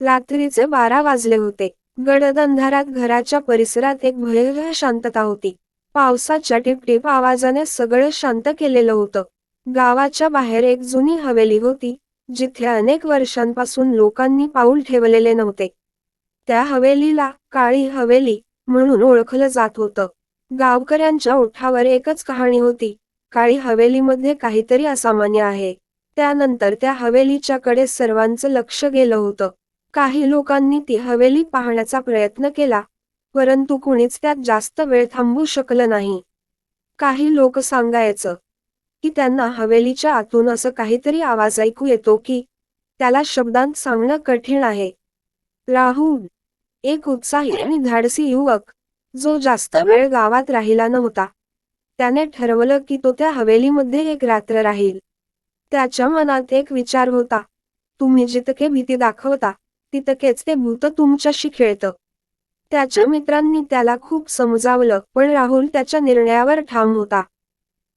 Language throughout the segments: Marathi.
रात्रीचे बारा वाजले होते. गडद अंधारात घराच्या परिसरात एक भयभय शांतता होती. पावसाच्या टिपटिप आवाजाने सगळं शांत केलेलं होतं. गावाच्या बाहेर एक जुनी हवेली होती जिथे अनेक वर्षांपासून लोकांनी पाऊल ठेवलेले नव्हते. त्या हवेलीला काळी हवेली म्हणून ओळखलं जात होतं. गावकऱ्यांच्या ओठावर एकच कहाणी होती काळी हवेलीमध्ये काहीतरी असामान्य आहे. त्यानंतर त्या हवेलीच्या कडे सर्वांचं लक्ष गेलं होतं. काही लोकांनी ती हवेली पाहण्याचा प्रयत्न केला परंतु कुणीच त्यात जास्त वेळ थांबू शकलं नाही. काही लोक सांगायचं की त्यांना हवेलीच्या आतून असं काहीतरी आवाज ऐकू येतो की त्याला शब्दांत सांगणं कठीण आहे. राहुल एक उत्साही आणि धाडसी युवक जो जास्त वेळ गावात राहिला नव्हता. त्याने ठरवलं की तो त्या हवेलीमध्ये एक रात्र राहील. त्याच्या मनात एक विचार होता तुम्ही जितके भीती दाखवता तितकेच ते भूत तुमच्याशी खेळतं. त्याच्या मित्रांनी त्याला खूप समजावलं पण राहुल त्याच्या निर्णयावर ठाम होता.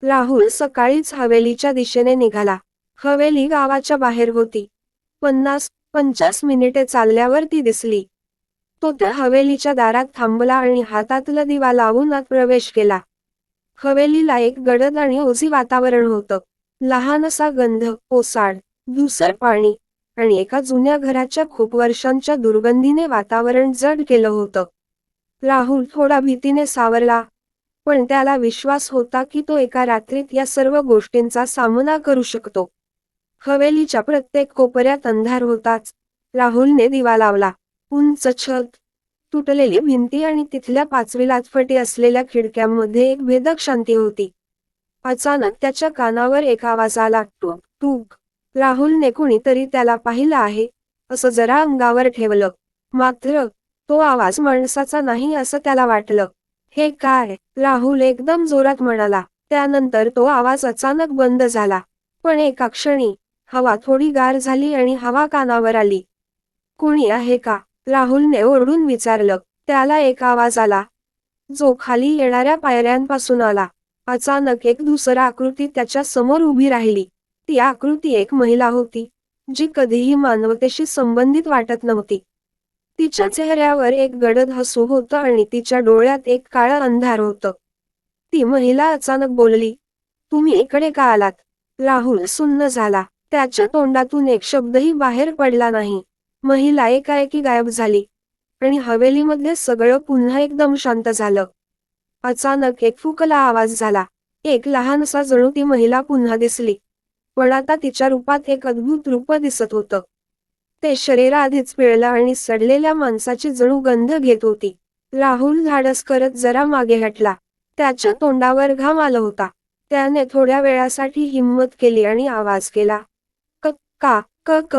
राहुल सकाळीच हवेलीच्या दिशेने निघाला. हवेली गावाच्या बाहेर होती. पन्नास पंचास मिनिटे चालल्यावर ती दिसली. तो त्या हवेलीच्या दारात थांबला आणि हातातला दिवा लावून आत प्रवेश केला. हवेलीला एक गडद आणि ओझी वातावरण होतं. लहान असा गंध ओसाड धुसर पाणी आणि एका जुन्या घराच्या खूप वर्षांच्या दुर्गंधीने वातावरण जड केलं होतं. राहुल थोडा भीतीने सावरला पण त्याला विश्वास होता की तो एका रात्रीत या सर्व गोष्टींचा सामना करू शकतो. हवेलीच्या प्रत्येक कोपऱ्यात अंधार होताच राहुलने दिवा लावला उंच छत तुटलेली भिंती आणि तिथल्या पाचवी लाचफटी असलेल्या खिडक्यांमध्ये एक भेदक शांती होती. अचानक त्याच्या कानावर एक आवाज आला टूक टूक. राहुलने कुणीतरी त्याला पाहिलं आहे असं जरा अंगावर ठेवलं. मात्र तो आवाज माणसाचा नाही असं त्याला वाटलं. हे काय? राहुल एकदम जोरात म्हणाला. त्यानंतर तो आवाज अचानक बंद झाला. पण एका क्षणी हवा थोडी गार झाली आणि हवा कानावर आली. कुणी आहे का? राहुलने ओरडून विचारलं. त्याला एक आवाज आला. जो खाली येणाऱ्या पायऱ्यांपासून आला. अचानक एक दुसरा आकृती त्याच्यासमोर उभी राहिली. ती आकृती एक महिला होती जी कधीही मानवतेशी संबंधित वाटत नव्हती. तिच्या चेहऱ्यावर एक गडद हसू होतं आणि तिच्या डोळ्यात एक काळं अंधार होतं. ती महिला अचानक बोलली तुम्ही इकडे का आलात? राहुल सुन्न झाला. त्याच्या तोंडातून एक शब्दही बाहेर पडला नाही. महिला एकाएकी गायब झाली. आणि हवेलीमध्ये सगळं पुन्हा एकदम शांत झालं. अचानक एक फुकला आवाज झाला. एक लहानसा जणू ती महिला पुन्हा दिसली. पण आता तिच्या रूपात एक अद्भुत रूप दिसत होतं. ते शरीराआधीच पिळलं आणि सडलेल्या माणसाची जणू गंध घेत होती. राहुल धाडस करत जरा मागे हटला. त्याच्या तोंडावर घाम आला होता. त्याने थोड्या वेळासाठी हिंमत केली आणि आवाज केला. क का क क.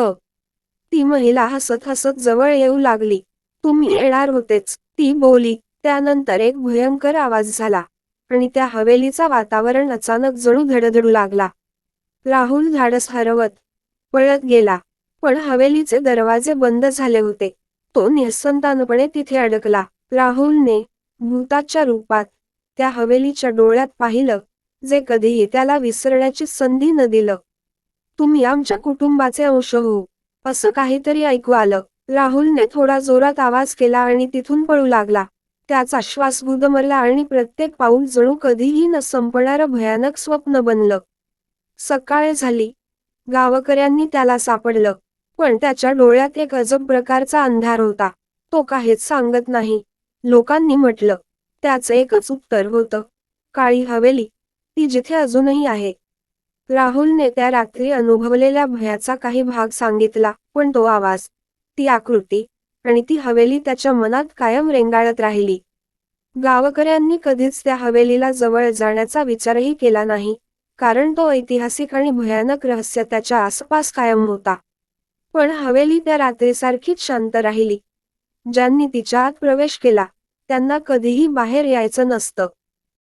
ती महिला हसत हसत जवळ येऊ लागली. तुम्ही येणार होतेच. ती बोली. त्यानंतर एक भयंकर आवाज झाला. आणि त्या हवेलीचा वातावरण अचानक जणू धडधडू लागला. राहुल धाडस हरवत पळत गेला. पण हवेलीचे दरवाजे बंद झाले होते. तो निसंतानपणे तिथे अडकला. राहुलने भूताच्या रूपात त्या हवेलीच्या डोळ्यात पाहिलं जे कधीही त्याला विसरण्याची संधी न दिलं. तुम्ही आमच्या कुटुंबाचे अंश होऊ असं काहीतरी ऐकू आलं. राहुलने थोडा जोरात आवाज केला आणि तिथून पळू लागला. त्याचा श्वास गुदमरला आणि प्रत्येक पाऊल जणू कधीही न संपणारं भयानक स्वप्न बनलं. सकाळ झाली. गावकऱ्यांनी त्याला सापडलं. पण त्याच्या डोळ्यात एक अजब प्रकारचा अंधार होता. तो काहीच सांगत नाही. लोकांनी म्हटलं त्याचं एकच उत्तर होतं. काळी हवेली. ती जिथे अजूनही आहे. राहुलने त्या रात्री अनुभवलेल्या भयाचा काही भाग सांगितला पण तो आवाज ती आकृती आणि ती हवेली त्याच्या मनात कायम रेंगाळत राहिली. गावकऱ्यांनी कधीच त्या हवेलीला जवळ जाण्याचा विचारही केला नाही. कारण तो ऐतिहासिक आणि भयानक रहस्य त्याच्या आसपास कायम होता. पण हवेली त्या रात्रीसारखीच शांत राहिली. ज्यांनी तिच्या आत प्रवेश केला त्यांना कधीही बाहेर यायचं नसतं.